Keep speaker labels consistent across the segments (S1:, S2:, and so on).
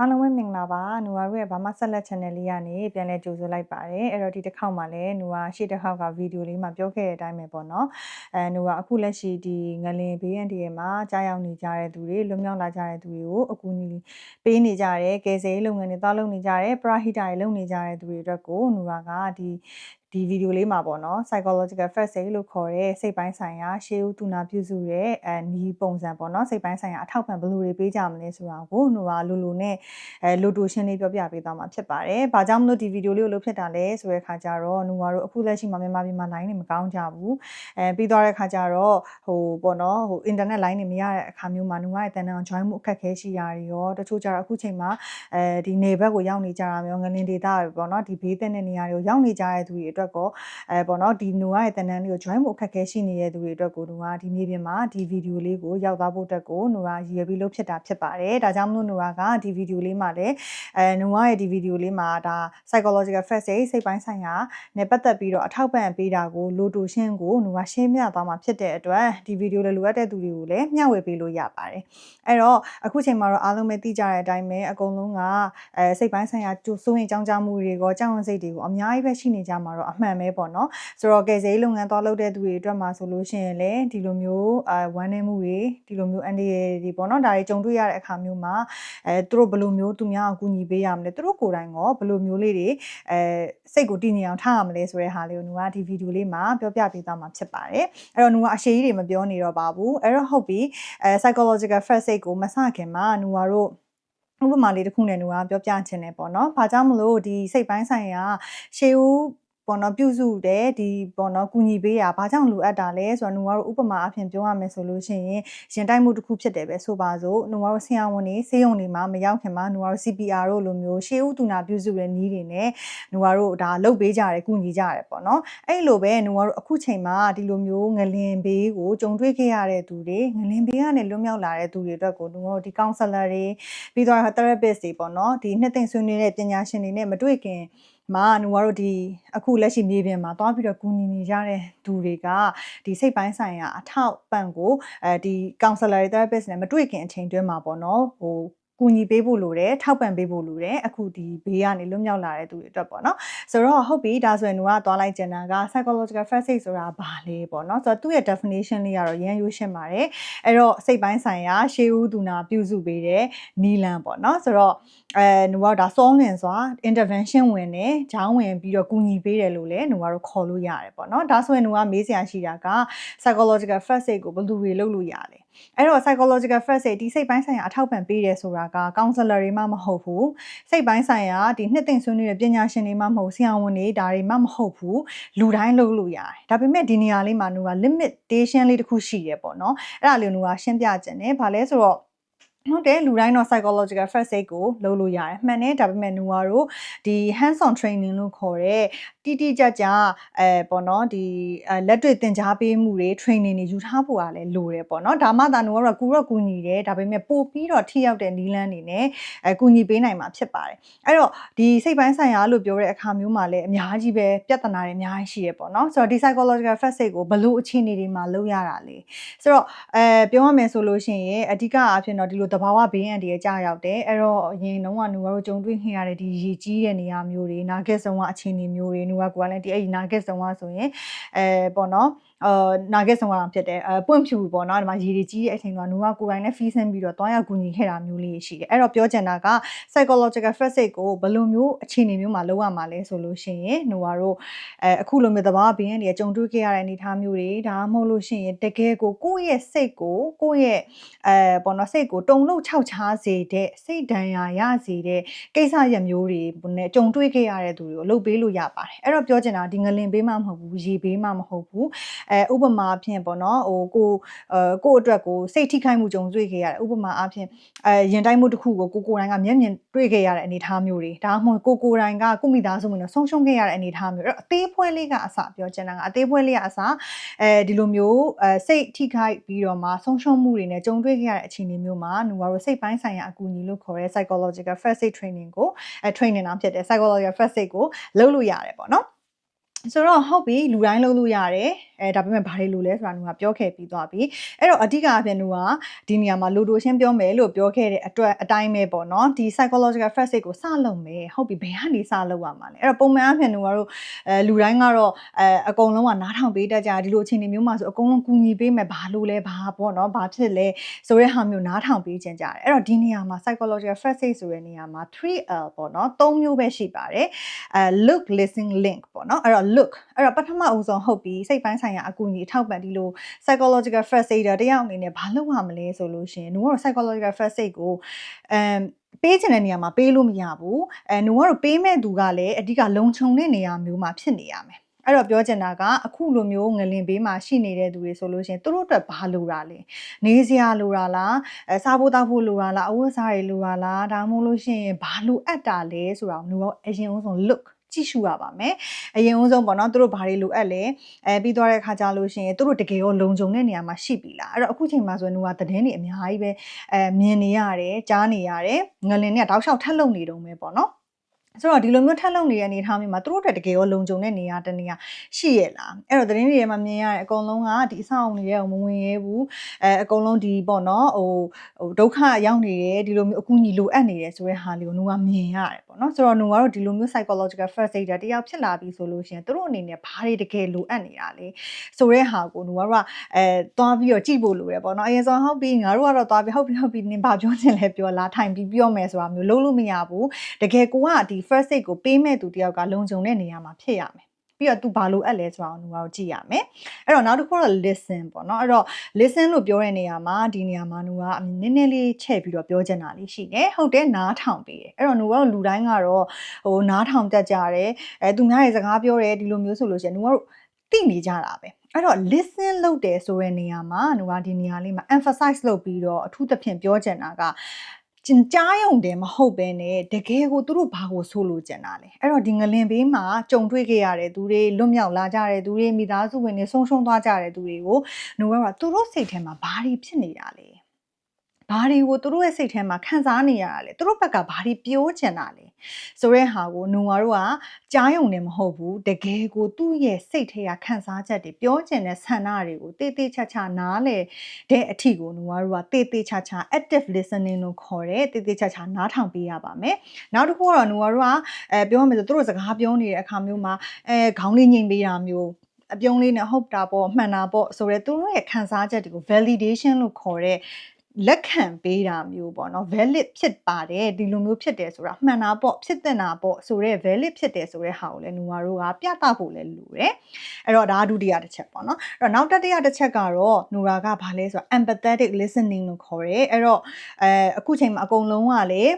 S1: အားလုံးပဲမင်္ဂလာပါနူဝါတို့ရဲ့ဘာမဆက်လက် channel လေးကနေပြန်လဲကြိုဆိုလိုက်ပါတယ်အဲ့တော့ဒီတစ်ခေါက်မှာလည်းနူဝါရှေ့တစ်ခေါက်ကဗီဒီယိုလေးမှာပြောခဲ့တဲ့အတိုင်းပဲပေါ့နော်အဲနူဝါအခုလက်ရှိဒီငလင်ဘေးရန်တည်းမှာကြားရောက်နေကြတဲ့သူတွေလွတ်မြောက်လာကြတဲ့သူတွေကိုအကူအညီပေးနေကြတယ်ကယ်ဆယ်ရေးလုပ်ငန်းတွေတောက်လုပ်နေကြတယ်ပရာဟိတာတွေလုပ်နေကြတဲ့သူတွေအတွက်ကိုနူဝါကဒီ ဒီဗီဒီယိုလေးမှာပေါ့နော် psychological first aid လို့ခေါ်တဲ့စိတ်ပိုင်းဆိုင်ရာရှေးဦးသူနာပြုစုတဲ့အဲနီးပုံစံပေါ့နော်စိတ်ပိုင်းဆိုင်ရာအထောက်ပံ့ဘယ်လိုတွေပေးကြမလဲဆိုတာကိုဟိုကလိုလိုနဲ့အဲလိုတိုရှင်းလေးပြောပြပေးသွားမှာဖြစ်ပါတယ်။ဘာကြောင့်မလို့ဒီဗီဒီယိုလေးကိုလုပ်ဖြစ်တာလဲဆိုတဲ့ခါကျတော့နူဝါတို့အခုလက်ရှိမှာမြန်မာပြည်မှာ line တွေမကောင်းကြဘူး။အဲပြီးသွားတဲ့ခါကျတော့ဟိုပေါ့နော်ဟို internet line တွေမရတဲ့အခါမျိုးမှာနူဝါရဲ့တန်တန် join မှုအခက်ခဲရှိတာတွေရောတချို့ကျတော့အခုချိန်မှာအဲဒီနေဘက်ကိုရောက်နေကြတာမျိုးငလင်ဒေတာပဲပေါ့နော်ဒီဘေးတဲ့နေရာတွေကိုရောက်နေကြတဲ့သူတွေအတွက်ကောအဲပေါ့နော်ဒီနိုရဲ့တန်တန်းလေးကို join ဖို့အခက်အခဲရှိနေတဲ့သူတွေအတွက်ကိုနိုကဒီမြေပြင်မှာဒီဗီဒီယိုလေးကိုရောက်သွားဖို့အတွက်ကိုနိုကရည်ရွယ်ပြီးလုပ်ဖြစ်တာဖြစ်ပါတယ်ဒါကြောင့်မလို့နိုကဒီဗီဒီယိုလေးမှာလည်းအဲနိုကရဲ့ဒီဗီဒီယိုလေးမှာဒါ psychological first aid စိတ်ပိုင်းဆိုင်ရာနဲ့ပတ်သက်ပြီးတော့အထောက်ပံ့ပေးတာကိုလိုတူရှင်းကိုနိုကရှင်းပြသွားမှာဖြစ်တဲ့အတွက်ဒီဗီဒီယိုလေးလိုအပ်တဲ့သူတွေကိုလည်းမျှဝေပေးလို့ရပါတယ်အဲ့တော့အခုချိန်မှာတော့အားလုံးပဲသိကြတဲ့အတိုင်းပဲအကုန်လုံးကအဲစိတ်ပိုင်းဆိုင်ရာကျိုးစိုးရင်ကြောင်းကြမှုတွေကိုကြောက်ရွံ့စိတ်တွေကိုအများကြီးပဲရှိနေကြမှာတော့အမှန်ပဲပေါ့နော်ဆိုတော့ကယ်ဆယ်ရေးလုပ်ငန်းသွားလုပ်တဲ့သူတွေအတွက်မှာဆိုလို့ရှိရင်လည်းဒီလိုမျိုးအဲဝမ်းနည်းမှုတွေဒီလိုမျိုးအန်ဒီရတွေပေါ့နော်ဒါတွေကြုံတွေ့ရတဲ့အခါမျိုးမှာအဲသူတို့ဘယ်လိုမျိုးသူများအကူအညီပေးရမလဲသူတို့ကိုယ်တိုင်ရောဘယ်လိုမျိုးလေးတွေအဲစိတ်ကိုတည်ငြိမ်အောင်ထားရမလဲဆိုတဲ့ဟာလေးကိုနူကဒီဗီဒီယိုလေးမှာပြောပြပေးသွားမှာဖြစ်ပါတယ်အဲ့တော့နူကအရှိကြီးတွေမပြောနေတော့ပါဘူးအဲ့တော့ဟုတ်ပြီအဲ psychological first aid ကိုမစခင်မှာနူကတို့ဥပမာလေးတစ်ခုနဲ့နူကပြောပြချင်တယ်ပေါ့နော်။ဘာကြောင့်မလို့ဒီစိတ်ပိုင်းဆိုင်ရာရှေးဦး ပေါ်တော့ပြုစုတယ်ဒီပေါ်တော့ကူညီပေးတာဘာကြောင့်လိုအပ်တာလဲဆိုတော့နှုံကတော့ဥပမာအဖြစ်ပြောရမယ်ဆိုလို့ရှိရင်ရင်တိုက်မှုတစ်ခုဖြစ်တယ်ပဲဆိုပါစို့နှုံကတော့ဆရာဝန်တွေဆေးရုံတွေမှာမရောက်ခင်မှာနှုံကတော့ CPR တို့လိုမျိုးရှေးဥတူနာပြုစုတဲ့နည်းတွေနဲ့နှုံကတော့ဒါလုပ်ပေးကြတယ်ကူညီကြတယ်ပေါ့နော်အဲ့လိုပဲနှုံကတော့အခုချိန်မှာဒီလိုမျိုးငလင်ဘေးကိုကြုံတွေ့ခဲ့ရတဲ့သူတွေငလင်ဘေးကနေလွတ်မြောက်လာတဲ့သူတွေအတွက်ကိုနှုံကတော့ဒီ counselor တွေပြီးတော့ therapist တွေပေါ့နော်ဒီနှစ်သိမ့်ဆွေးနွေးတဲ့ပညာရှင်တွေနဲ့မတွေ့ခင် မှာနူကတော့ဒီအခုလက်ရှိမြေပြင်မှာသွားပြီးတော့ကူညီနေကြတဲ့သူတွေကဒီစိတ်ပိုင်းဆိုင်ရာအထောက်ပံ့ကိုအဲဒီ counselor therapist နဲ့မတွေ့ခင်အချိန်တွင်းမှာပေါ့နော်ဟို ကူညီပေးဖို့လိုတယ်ထောက်ပံ့ပေးဖို့လိုတယ်အခုဒီဘေးကနေလွတ်မြောက်လာတဲ့သူတွေအတွက်ပေါ့နော်ဆိုတော့ဟုတ်ပြီဒါဆိုရင်တို့ကသွားလိုက်ကျင်တာက psychological first aid ဆိုတာဘာလဲပေါ့နော်ဆိုတော့သူ့ရဲ့ definition လေးကတော့ရန်ရိုးရှင်းပါတယ်အဲ့တော့စိတ်ပိုင်းဆိုင်ရာရှေးဦးသူနာပြုစုပေးတဲ့နီလန်ပေါ့နော်ဆိုတော့အဲနှုတ်ကဒါစောလင်စွာ intervention ဝင်တယ်ဂျောင်းဝင်ပြီးတော့ကူညီပေးတယ်လို့လည်းနှုတ်ကတော့ခေါ်လို့ရတယ်ပေါ့နော်ဒါဆိုရင်နှုတ်ကမေးစရာရှိတာက psychological first aid ကိုဘယ်လိုတွေလုပ်လို့ရလဲ အဲ့တော့ psychological first aid ဒီစိတ်ပိုင်းဆိုင်ရာအထောက်ပံ့ပေးတယ်ဆိုတာက counselor တွေမှမဟုတ်ဘူးစိတ်ပိုင်းဆိုင်ရာဒီနှစ်သိမ့်ဆွေးနွေးတဲ့ပညာရှင်တွေမှမဟုတ်ဆရာဝန်တွေဒါတွေမှမဟုတ်ဘူးလူတိုင်းလုပ်လို့ရတယ်ဒါပေမဲ့ဒီနေရာလေးမှာနှုတ်က limitation လေးတစ်ခုရှိတယ်ပေါ့နော်အဲ့ဒါလေးနှုတ်ကရှင်းပြခြင်းတယ်ဘာလဲဆိုတော့ ဟုတ်တယ်လူတိုင်းတော့ psychological first aid ကိုလုပ်လို့ရတယ်မှန်တယ်ဒါပေမဲ့နူဝါတို့ဒီ hands on training လို့ခေါ်တဲ့တိတိကျကျအဲပေါ့နော်ဒီလက်တွေ့သင်ကြားပေးမှုတွေ training တွေယူထားဖို့ကလည်းလိုတယ်ပေါ့နော်ဒါမှသာနူဝါတို့ကူတော့ကူညီတယ်ဒါပေမဲ့ပို့ပြီးတော့ထိရောက်တဲ့နီးလန်းတွေနဲ့အဲကူညီပေးနိုင်မှာဖြစ်ပါတယ်အဲ့တော့ဒီစိတ်ပိုင်းဆိုင်ရာလို့ပြောတဲ့အခါမျိုးမှာလည်းအများကြီးပဲပြဿနာတွေအများကြီးရှိရပေါ့နော်ဆိုတော့ဒီ psychological first aid ကိုဘလို့အခြေအနေတွေမှာလုပ်ရတာလဲဆိုတော့အဲပြောရမယ်ဆိုလို့ရှိရင်အဓိကအဖြစ်တော့ဒီလိုတဘာဝဘေးအန္တရာယ်ကြာရောက်တယ်အဲ့တော့အရင်တော့ကနူကတော့ကြုံတွေ့ခဲ့ရတဲ့ဒီရေကြီးတဲ့နေရာမျိုးတွေနာဂက်ဆောင်ကအခြေအနေမျိုးတွေနူကကိုကလည်းဒီအဲ့ဒီနာဂက်ဆောင်ကဆိုရင်အဲပေါ့နော် အာနာဂက်ဆောင်ကဖြစ်တယ်အဲပွင့်ဖြူပေါ့နော်ဒီမှာရေတွေကြီးတဲ့အချိန်ကနူကကိုယ်တိုင်နဲ့ဖီးဆင်းပြီးတော့တွားရကူညီခဲ့တာမျိုးလေးရှိတယ်အဲ့တော့ပြောချင်တာက psychological first aid ကိုဘယ်လိုမျိုးအခြေအနေမျိုးမှာလုပ်ရမှာလဲဆိုလို့ရှိရင်နူကတော့အဲအခုလိုမျိုးသဘာဝဘေးအန္တရာယ်ကြုံတွေ့ခဲ့ရတဲ့အနေအထားမျိုးတွေဒါမှမဟုတ်လို့ရှိရင်တကယ်ကိုကိုယ့်ရဲ့စိတ်ကိုကိုယ့်ရဲ့အဲပေါ့နော်စိတ်ကိုတုံ့လုံခြောက်ချားစေတဲ့စိတ်ဒဏ်ရာရစေတဲ့ကိစ္စရမျိုးတွေနဲ့ကြုံတွေ့ခဲ့ရတဲ့သူတွေကိုလုပ်ပေးလို့ရပါတယ်အဲ့တော့ပြောချင်တာဒီငလင်ဘေးမှမဟုတ်ဘူးရေဘေးမှမဟုတ်ဘူးအဲဥပမာအဖြစ်ပေါ့နော်ဟိုကိုအဲကိုအတွက်ကိုစိတ်ထိခိုက်မှုကြုံတွေ့ခဲ့ရတယ်ဥပမာအဖြစ်အဲရင်တိုက်မှုတစ်ခုကိုကိုကိုယ်တိုင်ကမျက်မြင်တွေ့ခဲ့ရတဲ့အနေအထားမျိုးတွေဒါမှမဟုတ်ကိုကိုယ်တိုင်ကကိုမိသားစုဝင်တော့ဆုံးရှုံးခဲ့ရတဲ့အနေအထားမျိုးအဲ့တော့အသေးဖွဲလေးကအစပြောချင်တာကအသေးဖွဲလေးကအစအဲဒီလိုမျိုးအဲစိတ်ထိခိုက်ပြီးတော့မှဆုံးရှုံးမှုတွေနဲ့ကြုံတွေ့ခဲ့ရတဲ့အခြေအနေမျိုးမှာနူကတော့စိတ်ပိုင်းဆိုင်ရာအကူအညီလို့ခေါ်တဲ့ psychological first aid training ကိုအဲ training အောင်ဖြစ်တဲ့ psychological first aid ကိုလုပ်လို့ရတယ်ပေါ့နော်ဆိုတော့ဟုတ်ပြီလူတိုင်းလုပ်လို့ရတယ်အဲဒါပေမဲ့ဘာတွေလို့လဲဆိုတာနူကပြောခဲ့ပြီးသွားပြီအဲ့တော့အဓိကအဖြစ်နူကဒီနေရာမှာလိုတိုရှင်းပြောမယ်လို့ပြောခဲ့တဲ့အတွက်အတိုင်းပဲပေါ့နော်ဒီ psychological first aid ကိုစလုပ်မယ်ဟုတ်ပြီဘယ်ကနေစလုပ်ရမှာလဲအဲ့တော့ပုံမှန်အဖြစ်နူကတော့အဲလူတိုင်းကတော့အဲအကုန်လုံးကနားထောင်ပေးတတ်ကြဒီလိုအခြေအနေမျိုးမှာဆိုအကုန်လုံးကူညီပေးမယ်ဘာလို့လဲဘာပေါ့နော်ဘာဖြစ်လဲဆိုတဲ့ဟာမျိုးနားထောင်ပေးခြင်းကြတယ်အဲ့တော့ဒီနေရာမှာ psychological first aid ဆိုတဲ့နေရာမှာ 3L ပေါ့နော်၃မျိုးပဲရှိပါတယ်အဲ look listen link ပေါ့နော်အဲ့တော့ look အဲ့တော့ပထမအဦးဆုံးဟုတ်ပြီစိတ်ပိုင်းဆိုင်ရာအကူအညီအထောက်ပံ့ဒီလို psychological first aid တယောက်အနေနဲ့ဘာလုပ်ရမလဲဆိုလို့ရှိရင်တို့ကတော့ psychological first aid ကိုအမ်ပေးချင်တဲ့နေရာမှာပေးလို့မရဘူးအဲနှုံကတော့ပေးမဲ့သူကလည်းအဓိကလုံခြုံတဲ့နေရာမျိုးမှာဖြစ်နေရမယ်အဲ့တော့ပြောချင်တာကအခုလိုမျိုးငလင်ဘေးမှာရှိနေတဲ့သူတွေဆိုလို့ရှိရင်သူတို့အတွက်ဘာလိုတာလဲနေစရာလိုတာလားအဲစားဖို့တောက်ဖို့လိုတာလားအဝတ်စားတွေလိုတာလားဒါမှမဟုတ်လို့ရှိရင်ဘာလိုအပ်တာလဲဆိုတာကိုတို့အရင်ဆုံး look ကြည့်ရှုရပါမယ်အရင်ဦးဆုံးပေါ့နော်သူတို့ဘာတွေလိုအပ်လဲအဲပြီးသွားတဲ့ခါကြလို့ရှိရင်သူတို့တကယ်ရောလုံခြုံတဲ့နေရာမှာရှိပြီလားအဲ့တော့အခုချိန်မှာဆိုရင်တို့ကသတင်းတွေအများကြီးပဲအဲမြင်နေရတယ်ကြားနေရတယ်ငလင်နဲ့တောက်လျှောက်ထက်လုံနေတုံးပဲပေါ့နော် ဆိုတော့ဒီလိုမျိုးထက်လုံနေတဲ့အနေအထားမျိုးမှာသူတို့အတွက်တကယ်ရောလုံခြုံတဲ့နေရာတနေရာရှိရလားအဲ့တော့သတင်းတွေထဲမှာမြင်ရတဲ့အကုန်လုံးကဒီအဆောင်တွေရဲ့မဝင်ရဲဘူးအဲအကုန်လုံးဒီပေါ့နော်ဟိုဟိုဒုက္ခရောက်နေတယ်ဒီလိုမျိုးအကူအညီလိုအပ်နေတယ်ဆိုတဲ့ဟာလေးကိုနှုံကမြင်ရတယ်ပေါ့နော်ဆိုတော့နှုံကတော့ဒီလိုမျိုး psychological first aid တယောက်ဖြစ်လာပြီဆိုလို့ရှိရင်သူတို့အနေနဲ့ဘာတွေတကယ်လိုအပ်နေတာလဲဆိုတဲ့ဟာကိုနှုံကတော့အဲသွားပြီးတော့ကြည့်ဖို့လိုတယ်ပေါ့နော်အရင်ဆုံးဟုတ်ပြီငါတို့ကတော့သွားပြီးဟုတ်ပြီဟုတ်ပြီနင်ဘာပြောချင်လဲပြောလာထိုင်ပြီးပြောမယ်ဆိုတာမျိုးလုံးလို့မရဘူးတကယ်ကိုကဒီ first aid ကိုပေးမဲ့သူတယောက်ကလုံခြုံတဲ့နေရာမှာဖြစ်ရမယ်ပြီးတော့ तू ဘာလို့အပ်လဲဆိုတာကိုတို့ကြည့်ရမယ်အဲ့တော့နောက်တစ်ခုတော့ listen ပေါ့နော်အဲ့တော့ listen လို့ပြောတဲ့နေရာမှာဒီနေရာမှာတို့ကနည်းနည်းလေးချဲ့ပြီးတော့ပြောချင်တာလေးရှိတယ်ဟုတ်တယ်နားထောင်ပေးတယ်အဲ့တော့တို့ကတော့လူတိုင်းကတော့ဟိုနားထောင်တတ်ကြတယ်အဲသူများရဲ့စကားပြောတယ်ဒီလိုမျိုးဆိုလို့ရှိရင်တို့ကတော့သိနေကြတာပဲအဲ့တော့ listen လုပ်တယ်ဆိုတဲ့နေရာမှာဟိုကဒီနေရာလေးမှာ emphasize လုပ်ပြီးတော့အထူးသဖြင့်ပြောချင်တာက ကျင်ကြားယုံတယ်မဟုတ်ပဲနဲ့တကယ်ကိုသူတို့ဘာကိုဆိုလို့ကျင်တာလဲအဲ့တော့ဒီငလင်ဘေးမှာကြုံတွေ့ခဲ့ရတဲ့သူတွေလွတ်မြောက်လာကြတဲ့သူတွေမိသားစုဝင်တွေဆုံးရှုံးသွားကြတဲ့သူတွေကိုနှုတ်ကသူတို့စိတ်ထဲမှာဘာတွေဖြစ်နေတာလဲ ဘာတွေကိုသူတို့ရဲ့စိတ်ထဲမှာခံစားနေရတာလဲသူတို့ဘက်ကဘာတွေပြောချင်တာလဲဆိုတဲ့ဟာကိုနုံငါတို့ကကြားယုံနေမဟုတ်ဘူးတကယ်ကိုသူ့ရဲ့စိတ်ထဲကခံစားချက်တွေပြောချင်တဲ့ဆန္ဒတွေကိုတေးသေးချာချာနားလေတဲ့အထီကိုနုံငါတို့ကတေးသေးချာချာ active listening လို့ခေါ်တယ်တေးသေးချာချာနားထောင်ပေးရပါမယ်နောက်တစ်ခုကတော့နုံငါတို့ကအဲပြောရမယ်ဆိုသူတို့စကားပြောနေတဲ့အခါမျိုးမှာအဲခေါင်းလေးငိမ့်ပေးတာမျိုးအပြုံးလေးနဲ့ဟုတ်တာပေါ့မှန်တာပေါ့ဆိုရဲသူတို့ရဲ့ခံစားချက်တွေကို validation လို့ခေါ်တဲ့ လက်ခံပေးတာမျိုးပေါ့နော် valid ဖြစ်ပါတယ်ဒီလိုမျိုးဖြစ်တယ်ဆိုတာမှန်တာပေါ့ဖြစ်တဲ့နာပေါ့ဆိုတော့ valid ဖြစ်တယ်ဆိုတဲ့ဟာကိုလည်းနူမာတို့ကပြသဖို့လည်းလိုတယ်အဲ့တော့ဒါဒုတိယတစ်ချက်ပေါ့နော်အဲ့တော့နောက်တတိယတစ်ချက်ကတော့နူရာကဘာလဲဆိုတော့ empathetic listening လို့ခေါ်တယ်အဲ့တော့အဲအခုချိန်မှာအကုန်လုံးကလည်း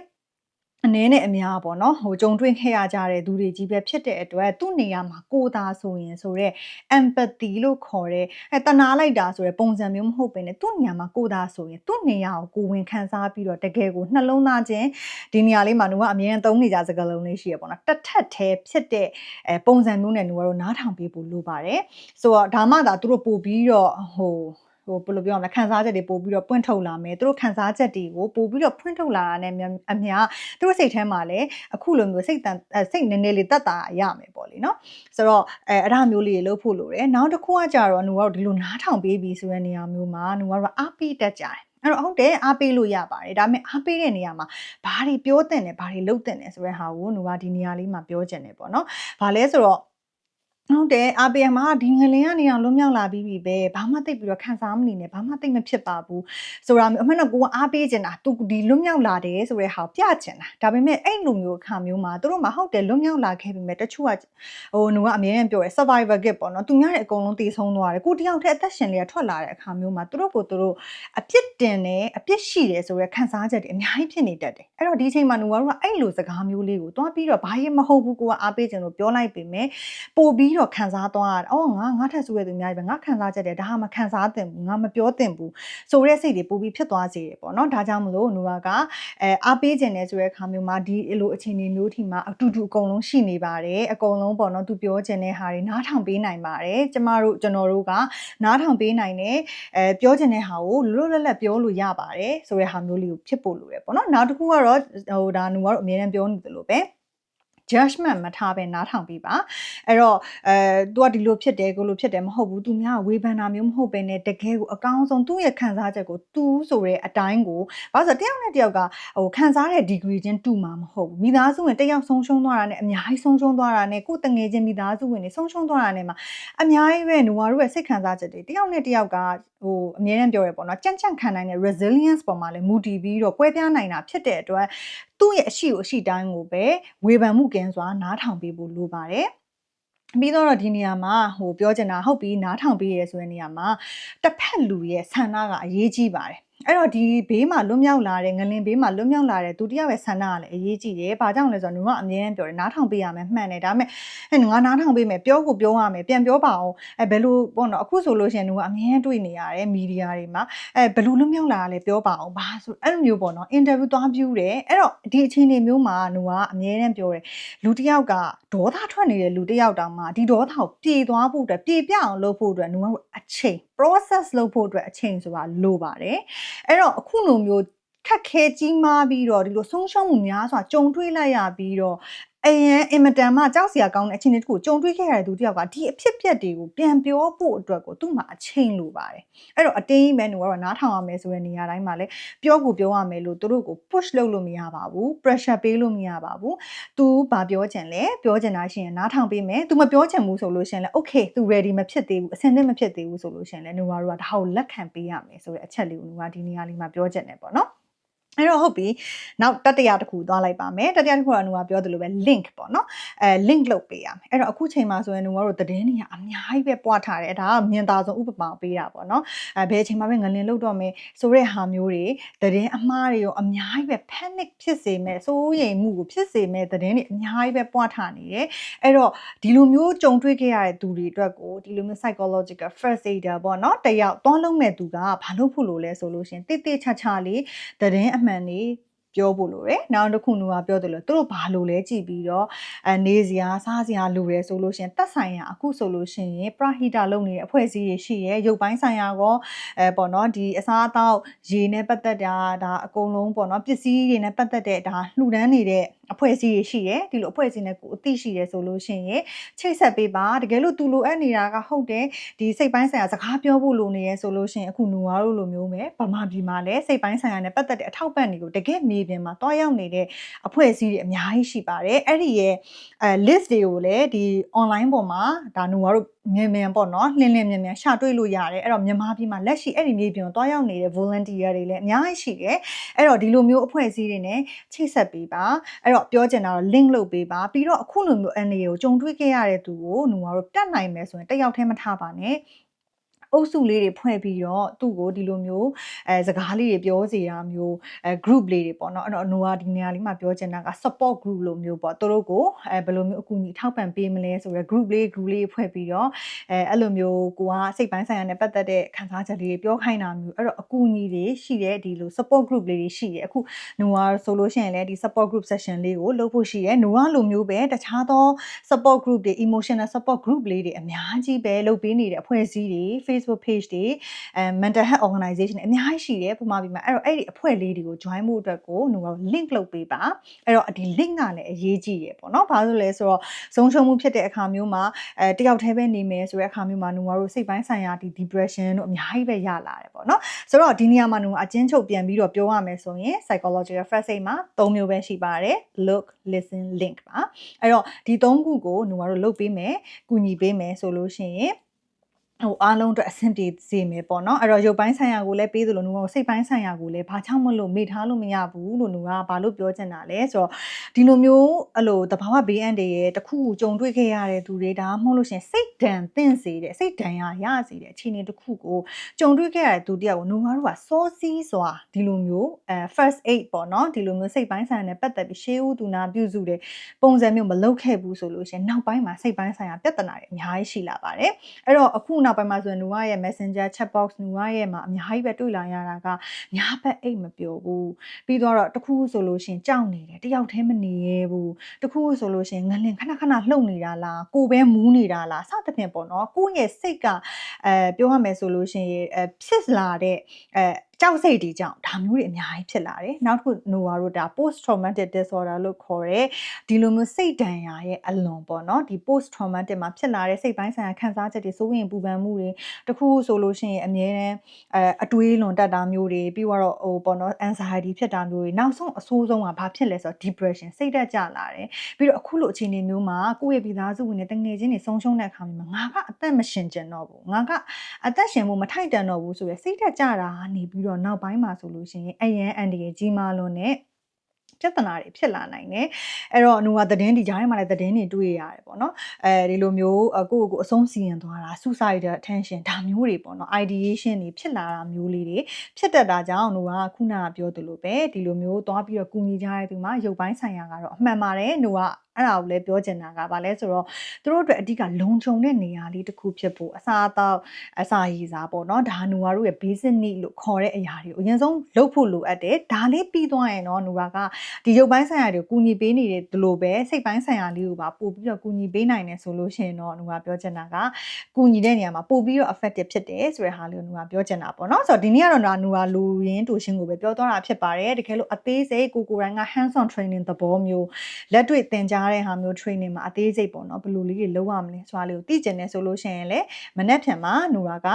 S1: အနည်းနဲ့အများပေါ့နော်ဟိုကြုံတွေ့ခဲ့ရကြတဲ့သူတွေကြီးပဲဖြစ်တဲ့အတွက်သူ့နေရာမှာကိုသာဆိုရင်ဆိုတော့ empathy လို့ခေါ်တဲ့အဲတနာလိုက်တာဆိုတဲ့ပုံစံမျိုးမဟုတ်ဘဲနဲ့သူ့နေရာမှာကိုသာဆိုရင်သူ့နေရာကိုကိုဝင်ခံစားပြီးတော့တကယ်ကိုနှလုံးသားချင်းဒီနေရာလေးမှာနှုတ်ကအမြဲတမ်းသုံးနေကြစကားလုံးလေးရှိရပေါ့နော်တထက်သေးဖြစ်တဲ့အဲပုံစံမျိုးနဲ့နှုတ်ကတော့နားထောင်ပေးဖို့လိုပါတယ်ဆိုတော့ဒါမှသာသူတို့ပို့ပြီးတော့ဟို ဟိုဘယ်လိုပြောမလဲခံစားချက်တွေပို့ပြီးတော့ပွင့်ထုတ်လာမယ်သူတို့ခံစားချက်တွေကိုပို့ပြီးတော့ဖွင့်ထုတ်လာတာနဲ့အများသူတို့စိတ်ထဲမှာလည်းအခုလိုမျိုးစိတ်တန်စိတ်နည်းနည်းလေးတက်တာရမယ်ပေါ့လေနော်ဆိုတော့အဲအဲ့ဒါမျိုးလေးတွေလုပ်ဖို့လိုတယ်နောက်တစ်ခုကကြတော့နူကတော့ဒီလိုနားထောင်ပေးပြီးဆိုတဲ့နေရာမျိုးမှာနူကတော့အားပေးတတ်ကြတယ်အဲ့တော့ဟုတ်တယ်အားပေးလို့ရပါတယ်ဒါပေမဲ့အားပေးတဲ့နေရာမှာဘာတွေပြောတင်တယ်ဘာတွေလုပ်တင်တယ်ဆိုတဲ့ဟာကိုနူကဒီနေရာလေးမှာပြောချင်တယ်ပေါ့နော်ဘာလဲဆိုတော့ ဟုတ်တယ် APM မှာဒီငလင်ကနေအောင်လွတ်မြောက်လာပြီးပြီပဲဘာမှတိတ်ပြီးတော့ခံစားမနေနဲ့ဘာမှတိတ်မဖြစ်ပါဘူးဆိုတာမျိုးအမှန်တော့ကိုကအားပေးချင်တာသူဒီလွတ်မြောက်လာတယ်ဆိုတဲ့ဟာကိုပြချင်တာဒါပေမဲ့အဲ့လိုမျိုးအခါမျိုးမှာသူတို့မှဟုတ်တယ်လွတ်မြောက်လာခဲ့ပြီမဲ့တချို့ကဟိုနှုံကအမြဲတမ်းပြောတယ် survivor kit ပေါ့နော်သူများတွေအကုန်လုံးတည်ဆုံးသွားတယ်ကိုတယောက်တည်းအသက်ရှင်လေးထွက်လာတဲ့အခါမျိုးမှာသူတို့ကိုသူတို့အပြစ်တင်တယ်အပြစ်ရှိတယ်ဆိုတဲ့ခံစားချက်တွေအများကြီးဖြစ်နေတတ်တယ်အဲ့တော့ဒီချိန်မှာနှုံကတော့အဲ့လိုစကားမျိုးလေးကိုတွားပြီးတော့ဘာရင်မဟုတ်ဘူးကိုကအားပေးချင်လို့ပြောလိုက်ပေမဲ့ပို့ပြီးတော့ခံစားသွားရတယ်။အော်ငါငါထက်ဆိုရသူအများကြီးပဲငါခံစားချက်တယ်ဒါဟာမခံစားသင့်ဘူးငါမပြောသင့်ဘူးဆိုတဲ့စိတ်တွေပို့ပြီးဖြစ်သွားစေတယ်ပေါ့နော်။ဒါကြောင့်မလို့နူဝါကအဲအားပေးခြင်းနဲ့ဆိုတဲ့အခါမျိုးမှာဒီလိုအခြေအနေမျိုးထိမှာအတူတူအကုန်လုံးရှိနေပါတယ်။အကုန်လုံးပေါ့နော်သူပြောခြင်းတဲ့ဟာတွေနားထောင်ပေးနိုင်ပါတယ်။ကျမတို့ကျွန်တော်တို့ကနားထောင်ပေးနိုင်တဲ့အဲပြောခြင်းတဲ့ဟာကိုလွတ်လွတ်လပ်လပ်ပြောလို့ရပါတယ်ဆိုတဲ့ဟာမျိုးလေးကိုဖြစ်ဖို့လိုတယ်ပေါ့နော်။နောက်တစ်ခုကတော့ဟိုဒါနူကတော့အများနဲ့ပြောနေတယ်လို့ပဲ judgment မထားဘဲနားထောင်ပြီးပါအဲ့တော့အဲ तू ကဒီလိုဖြစ်တယ်ကိုလိုဖြစ်တယ်မဟုတ်ဘူး तू များဝေဖန်တာမျိုးမဟုတ်ဘဲနဲ့တကယ်ကိုအကောင်းဆုံးသူ့ရဲ့ခံစားချက်ကို तू ဆိုတဲ့အတိုင်းကိုဘာလို့ဆိုတယောက်နဲ့တယောက်ကဟိုခံစားတဲ့ degree ချင်းတူမှာမဟုတ်ဘူးမိသားစုဝင်တယောက်ဆုံးရှုံးသွားတာနဲ့အများကြီးဆုံးရှုံးသွားတာနဲ့ကိုယ်တငယ်ချင်းမိသားစုဝင်တွေဆုံးရှုံးသွားတာနဲ့မှာအများကြီးပဲနူဝါတို့ရဲ့စိတ်ခံစားချက်တွေတယောက်နဲ့တယောက်ကဟိုအမြဲတမ်းပြောရပေါ့နော်ကြံ့ကြံ့ခံနိုင်တဲ့ resilience ပေါ်မှာလည်းမူတည်ပြီးတော့ကွဲပြားနိုင်တာဖြစ်တဲ့အတွက် သူ့ရဲ့အရှိကိုအရှိတိုင်းကိုပဲဝေဖန်မှုကင်းစွာနားထောင်ပေးဖို့လိုပါတယ်ပြီးတော့ဒီနေရာမှာဟိုပြောချင်တာဟုတ်ပြီနားထောင်ပေးရဲဆိုတဲ့နေရာမှာတစ်ဖက်လူရဲ့ဆန္ဒကအရေးကြီးပါတယ် အဲ့တော့ဒီဘေးမှာလွတ်မြောက်လာတဲ့ငလင်ဘေးမှာလွတ်မြောက်လာတဲ့သူတယောက်ရဲ့ဆန္ဒကလည်းအရေးကြီးတယ်။ဘာကြောင့်လဲဆိုတော့လူကအမြဲတမ်းပြောတယ်နားထောင်ပေးရမယ်မှန်တယ်ဒါပေမဲ့အဲငါနားထောင်ပေးမယ်ပြောကိုပြောရမယ်ပြန်ပြောပါအောင်အဲဘယ်လိုပေါ့နော်အခုဆိုလို့ရှိရင်လူကအမြဲတမ်းတွေ့နေရတယ်မီဒီယာတွေမှာအဲဘယ်လိုလွတ်မြောက်လာလဲပြောပါအောင်ဘာဆိုအဲ့လိုမျိုးပေါ့နော်အင်တာဗျူးသွားပြူးတယ်အဲ့တော့ဒီအချိန်တွေမျိုးမှာလူကအမြဲတမ်းပြောတယ်လူတယောက်ကဒေါသထွက်နေတဲ့လူတယောက်တောင်မှဒီဒေါသကိုပြေသွားဖို့အတွက်ပြေပြအောင်လုပ်ဖို့အတွက်လူကအချိန် process လုပ်ဖို့အတွက်အချိန်ဆိုတာလိုပါတယ်အဲ့တော့အခုလိုမျိုးခက်ခဲကြီးမားပြီးတော့ဒီလိုဆုံးရှုံးမှုများစွာကြုံတွေ့လိုက်ရပြီးတော့ အရင်အင်မတန်မှကြောက်စရာကောင်းတဲ့အခြေအနေတစ်ခုကြုံတွေ့ခဲ့ရတဲ့သူတယောက်ကဒီအဖြစ်ပြက်တွေကိုပြန်ပြောဖို့အတွက်ကိုသူ့မှာအချိန်လိုပါတယ်အဲ့တော့အတင်းကြီးမဲ့နူကတော့နားထောင်ရမယ်ဆိုတဲ့နေရာတိုင်းမှာလည်းပြောကိုပြောရမယ်လို့သူတို့ကို push လုပ်လို့မရပါဘူး pressure ပေးလို့မရပါဘူး तू ဘာပြောချင်လဲပြောချင်တာရှိရင်နားထောင်ပေးမယ် तू မပြောချင်ဘူးဆိုလို့ရှိရင်လည်း okay तू ready မဖြစ်သေးဘူးအဆင်သင့်မဖြစ်သေးဘူးဆိုလို့ရှိရင်လည်းနူကတော့ဒါကိုလက်ခံပေးရမယ်ဆိုတဲ့အချက်လေးကိုနူကဒီနေရာလေးမှာပြောချင်တယ်ပေါ့နော် အဲ့တော့ဟုတ်ပြီနောက်တတိယတစ်ခုသွားလိုက်ပါမယ်တတိယတစ်ခုကနူကပြောသလိုပဲ link ပေါ့နော်အဲ link လုပ်ပေးရမယ်အဲ့တော့အခုချိန်မှာဆိုရင်နူကတော့သတင်းတွေကအများကြီးပဲပွားထားတယ်ဒါကမြင်သာဆုံးဥပမာပေးတာပေါ့နော်အဲဘယ်ချိန်မှာပဲငလင်လုပ်တော့မယ်ဆိုတဲ့ဟာမျိုးတွေသတင်းအမှားတွေရောအများကြီးပဲ panic ဖြစ်စေမဲ့စိုးရိမ်မှုကိုဖြစ်စေမဲ့သတင်းတွေအများကြီးပဲပွားထားနေတယ်အဲ့တော့ဒီလိုမျိုးကြုံတွေ့ခဲ့ရတဲ့သူတွေအတွက်ကိုဒီလိုမျိုး psychological first aider ပေါ့နော်တယောက်သွားလုံးမဲ့သူကဘာလို့ဖို့လို့လဲဆိုလို့ရှင်တိတိချာချာလေးသတင်းအမှန်နေပြောဖို့လိုတယ်။နောက်တစ်ခုကပြောတယ်လို့သူတို့ဘာလို့လဲကြည့်ပြီးတော့အနေစရာစားစရာလိုတယ်ဆိုလို့ရှင်တက်ဆိုင်ရာအခုဆိုလို့ရှင်ပရဟိတလုပ်နေတဲ့အဖွဲ့အစည်းတွေရှိရဲရုပ်ပိုင်းဆိုင်ရာကောအဲပေါ့နော်ဒီအစားအသောက်ရေနဲ့ပတ်သက်တာဒါအကုန်လုံးပေါ့နော်ပစ္စည်းတွေနဲ့ပတ်သက်တဲ့ဒါလှူဒန်းနေတဲ့အဖွဲ့အစည်းတွေရှိတယ်ဒီလိုအဖွဲ့အစည်းနဲ့ကိုအသိရှိတယ်ဆိုလို့ရှိရင်ချိတ်ဆက်ပေးပါတကယ်လို့သူလိုအပ်နေတာကဟုတ်တယ်ဒီစိတ်ပိုင်းဆိုင်ရာစကားပြောဖို့လိုနေရဲဆိုလို့ရှိရင်အခုနူဝါတို့လိုမျိုးပဲဗမာပြည်မှာလည်းစိတ်ပိုင်းဆိုင်ရာနဲ့ပတ်သက်တဲ့အထောက်ပံ့တွေကိုတကယ်မြေပြင်မှာတွားရောက်နေတဲ့အဖွဲ့အစည်းတွေအများကြီးရှိပါတယ်အဲ့ဒီရဲ့အဲ list တွေကိုလည်းဒီ online ပေါ်မှာဒါနူဝါတို့ မြန်မြန်ပေါ့နော်လှင်းလင်းမြန်မြန်ရှာတွေ့လို့ရတယ်အဲ့တော့မြန်မာပြည်မှာလက်ရှိအဲ့ဒီမြေပြင်ကိုတွားရောက်နေတဲ့ volunteer တွေလည်းအများကြီးရှိတယ်အဲ့တော့ဒီလိုမျိုးအဖွဲ့အစည်းတွေနဲ့ချိတ်ဆက်ပေးပါအဲ့တော့ပြောချင်တာတော့ link လုပ်ပေးပါပြီးတော့အခုလိုမျိုး NA ကိုကြုံတွေ့ခဲ့ရတဲ့သူကိုหนูကတော့တတ်နိုင်မယ်ဆိုရင်တယောက်တည်းမထားပါနဲ့ အုပ်စုလေးတွေဖွဲ့ပြီးတော့သူ့ကိုဒီလိုမျိုးအဲစကားလေးတွေပြောစီတာမျိုးအဲ group လေးတွေပေါ့နော်အဲ့တော့အနိုကဒီနေရာလေးမှာပြောချင်တာက support group လိုမျိုးပေါ့သူတို့ကိုအဲဘယ်လိုမျိုးအကူအညီထောက်ပံ့ပေးမလဲဆိုတော့ group လေး group လေးဖွဲ့ပြီးတော့အဲအဲ့လိုမျိုးကိုကစိတ်ပိုင်းဆိုင်ရာနဲ့ပတ်သက်တဲ့ခံစားချက်လေးတွေပြောခိုင်းတာမျိုးအဲ့တော့အကူအညီတွေရှိတဲ့ဒီလို support group လေးတွေရှိတယ်အခုနိုကဆိုလို့ရှိရင်လည်းဒီ support group session လေးကိုလုပ်ဖို့ရှိတယ်နိုကလိုမျိုးပဲတခြားသော support group တွေ emotional support group လေးတွေအများကြီးပဲလုပ်ပေးနေတဲ့အဖွဲ့အစည်းတွေ Facebook page တွေအဲ mental health organization အများကြီးရှိတယ်ပုံမှန်ပြီးမှအဲ့တော့အဲ့ဒီအဖွဲ့လေးတွေကို join မှုအတွက်ကိုနိုက link လုပ်ပေးပါအဲ့တော့ဒီ link ကလည်းအရေးကြီးရပေါ့နော်ဘာလို့လဲဆိုတော့ဆုံးရှုံးမှုဖြစ်တဲ့အခါမျိုးမှာအဲတယောက်တည်းပဲနေမယ်ဆိုတဲ့အခါမျိုးမှာနိုကတို့စိတ်ပိုင်းဆိုင်ရာဒီ depression တို့အများကြီးပဲရလာတယ်ပေါ့နော်ဆိုတော့ဒီနေရာမှာနိုကအချင်းချုပ်ပြန်ပြီးတော့ပြောရမယ်ဆိုရင် psychological first aid မှာ၃မျိုးပဲရှိပါတယ် look listen link ပါအဲ့တော့ဒီ၃ခုကိုနိုကတော့လုပ်ပေးမယ်ကူညီပေးမယ်ဆိုလို့ရှိရင် ဟိုအားလုံးအတွက်အဆင်ပြေစေမယ်ပေါ့နော်အဲ့တော့ရုပ်ပိုင်းဆိုင်ရာကိုလည်းပေးသလိုနှုံကစိတ်ပိုင်းဆိုင်ရာကိုလည်းဘာကြောင့်မလို့မေ့ထားလို့မရဘူးလို့နှုံကဘာလို့ပြောချင်တာလဲဆိုတော့ဒီလိုမျိုးအဲ့လိုတဘာဝဘေးအန္တရာယ်တခုခုကြုံတွေ့ခဲ့ရတဲ့သူတွေဒါမှမဟုတ်လို့ရှင်စိတ်ဒဏ်သင့်စေတဲ့စိတ်ဒဏ်ရာရစေတဲ့အခြေအနေတခုကိုကြုံတွေ့ခဲ့ရတဲ့သူတယောက်ကိုနှုံကတော့စောစီးစွာဒီလိုမျိုးအဲ first aid ပေါ့နော်ဒီလိုမျိုးစိတ်ပိုင်းဆိုင်ရာနဲ့ပတ်သက်ပြီးရှေးဦးသူနာပြုစုတဲ့ပုံစံမျိုးမလုပ်ခဲ့ဘူးဆိုလို့ရှင်နောက်ပိုင်းမှာစိတ်ပိုင်းဆိုင်ရာပြဿနာတွေအများကြီးရှိလာပါတယ်အဲ့တော့အခုနောက်ပိုင်းမှာဆိုရင်နူဝရဲ့ Messenger chat box နူဝရဲ့မှာအများကြီးပဲတွေ့လာရတာကညာဘက်အိတ်မပြောဘူးပြီးတော့တခုဆိုလို့ရှင်ကြောက်နေတယ်တယောက်တည်းမနေရဘူးတခုဆိုလို့ရှင်ငလင်ခဏခဏလှုပ်နေတာလားကိုပဲမူးနေတာလားစသဖြင့်ပေါ့နော်ကိုယ့်ရဲ့စိတ်ကအဲပြောရမယ်ဆိုလို့ရှင်အဲဖြစ်လာတဲ့အဲကြောက်စိတ်တွေကြောင့်ဒါမျိုးတွေအများကြီးဖြစ်လာတယ်နောက်တစ်ခု Nova တို့ဒါ post traumatic disorder လို့ခေါ်တဲ့ဒီလိုမျိုးစိတ်ဒဏ်ရာရဲ့အလွန်ပေါ့နော်ဒီ post traumatic မှာဖြစ်လာတဲ့စိတ်ပိုင်းဆိုင်ရာခံစားချက်တွေစိုးရင်ပူပန်မှုတွေတခုခုဆိုလို့ရှိရင်အမြဲတမ်းအဲအတွေးလွန်တက်တာမျိုးတွေပြီးတော့ဟိုပေါ့နော် anxiety ဖြစ်တာမျိုးတွေနောက်ဆုံးအဆိုးဆုံးကဘာဖြစ်လဲဆိုတော့ depression စိတ်ဓာတ်ကျလာတယ်ပြီးတော့အခုလိုအခြေအနေမျိုးမှာကိုယ့်ရဲ့ပြည်သားစုဝင်တွေတငယ်ချင်းတွေဆုံးရှုံးတဲ့အခါမှာငါကအသက်မရှင်ကျင်တော့ဘူးငါကအသက်ရှင်ဖို့မထိုက်တန်တော့ဘူးဆိုရယ်စိတ်ဓာတ်ကျတာကနေပြီးတော့နောက်ပိုင်းမှာဆိုလို့ရှိရင်အယံအန်ဒီရဲ့ကြီးမားလွန်းတဲ့ပြဿနာတွေဖြစ်လာနိုင်တယ်အဲ့တော့နူကသတင်းဒီကြားထဲမှာလည်းသတင်းတွေတွေ့ရတယ်ပေါ့နော်အဲဒီလိုမျိုးကိုယ့်ကိုယ်ကိုအဆုံးစီရင်သွားတာ suicidal attention ဒါမျိုးတွေပေါ့နော် ideation တွေဖြစ်လာတာမျိုးလေးတွေဖြစ်တတ်တာကြောင့်နူကခုနကပြောသလိုပဲဒီလိုမျိုးသွားပြီးတော့ကူညီကြတဲ့သူမှာရုပ်ပိုင်းဆိုင်ရာကတော့အမှန်ပါတယ်နူက အဲ့ဒါကိုလည်းပြောချင်တာကဘာလဲဆိုတော့သူတို့အတွက်အဓိကလုံခြုံတဲ့နေရာလေးတစ်ခုဖြစ်ဖို့အစားအသောက်အစာရည်စားပေါ့နော်ဒါနူဝါတို့ရဲ့ basic need လို့ခေါ်တဲ့အရာတွေကိုအရင်ဆုံးလုပ်ဖို့လိုအပ်တယ်ဒါလေးပြီးသွားရင်တော့နူဝါကဒီရုပ်ပိုင်းဆိုင်ရာတွေကိုကူညီပေးနေတယ်ဒီလိုပဲစိတ်ပိုင်းဆိုင်ရာလေးကိုပါပို့ပြီးတော့ကူညီပေးနိုင်တယ်ဆိုလို့ရှိရင်တော့နူဝါပြောချင်တာကကူညီတဲ့နေရာမှာပို့ပြီးတော့ effective ဖြစ်တယ်ဆိုတဲ့ဟာလေးကိုနူဝါပြောချင်တာပေါ့နော်ဆိုတော့ဒီနေ့ကတော့နူဝါလူရင်းတူရှင်းကိုပဲပြောသွားတာဖြစ်ပါတယ်တကယ်လို့အသေးစိတ်ကိုကိုယ်တိုင်က hands on training သဘောမျိုးလက်တွေ့သင်ကြားတဲ့ဟာမျိုး training မှာအသေးစိတ်ပေါ့နော်ဘယ်လိုလေးတွေလုပ်ရမလဲဆိုတာလေးကိုသိကျင်နေဆိုလို့ရှိရင်လည်းမနေ့ဖြန်မှာနူရာက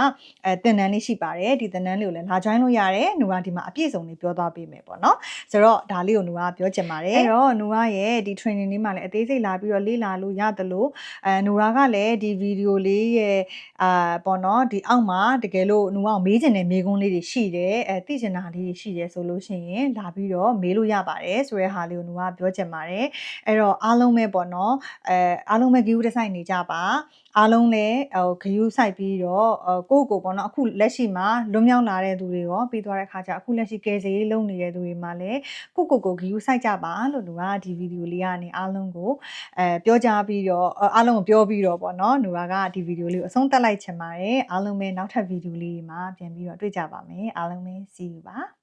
S1: အဲသင်တန်းလေးရှိပါတယ်ဒီသင်တန်းလေးကိုလည်းလာ join လို့ရတယ်နူရာဒီမှာအပြည့်စုံလေးပြောသွားပေးမယ်ပေါ့နော်ဆိုတော့ဒါလေးကိုနူရာပြောချင်ပါတယ်အဲ့တော့နူရာရဲ့ဒီ training လေးမှာလည်းအသေးစိတ်လာပြီးတော့လေ့လာလို့ရတယ်လို့အဲနူရာကလည်းဒီဗီဒီယိုလေးရဲ့အာပေါ့နော်ဒီအောက်မှာတကယ်လို့နူရာကိုမေးချင်တဲ့မေးခွန်းလေးတွေရှိတယ်အဲသိချင်တာလေးတွေရှိတယ်ဆိုလို့ရှိရင်လာပြီးတော့မေးလို့ရပါတယ်ဆိုတဲ့ဟာလေးကိုနူရာပြောချင်ပါတယ်အဲ့တော့အားလုံးပဲပေါ့နော်အဲအားလုံးပဲ view တစ်ဆိုင်နေကြပါအားလုံးလည်းဟို view ဆိုင်ပြီးတော့ကိုယ့်ကိုပေါ့နော်အခုလက်ရှိမှာလွတ်မြောက်လာတဲ့သူတွေရောပြီးသွားတဲ့ခါကျအခုလက်ရှိကယ်ဆယ်ရေးလုပ်နေတဲ့သူတွေမှာလည်းကိုယ့်ကိုယ်ကို view ဆိုင်ကြပါလို့လူကဒီဗီဒီယိုလေးကနေအားလုံးကိုအဲပြောကြားပြီးတော့အားလုံးကိုပြောပြီးတော့ပေါ့နော်လူကဒီဗီဒီယိုလေးကိုအဆုံးသတ်လိုက်ချင်ပါတယ်အားလုံးပဲနောက်ထပ်ဗီဒီယိုလေးမှာပြန်ပြီးတော့တွေ့ကြပါမယ်အားလုံးပဲ see you ပါ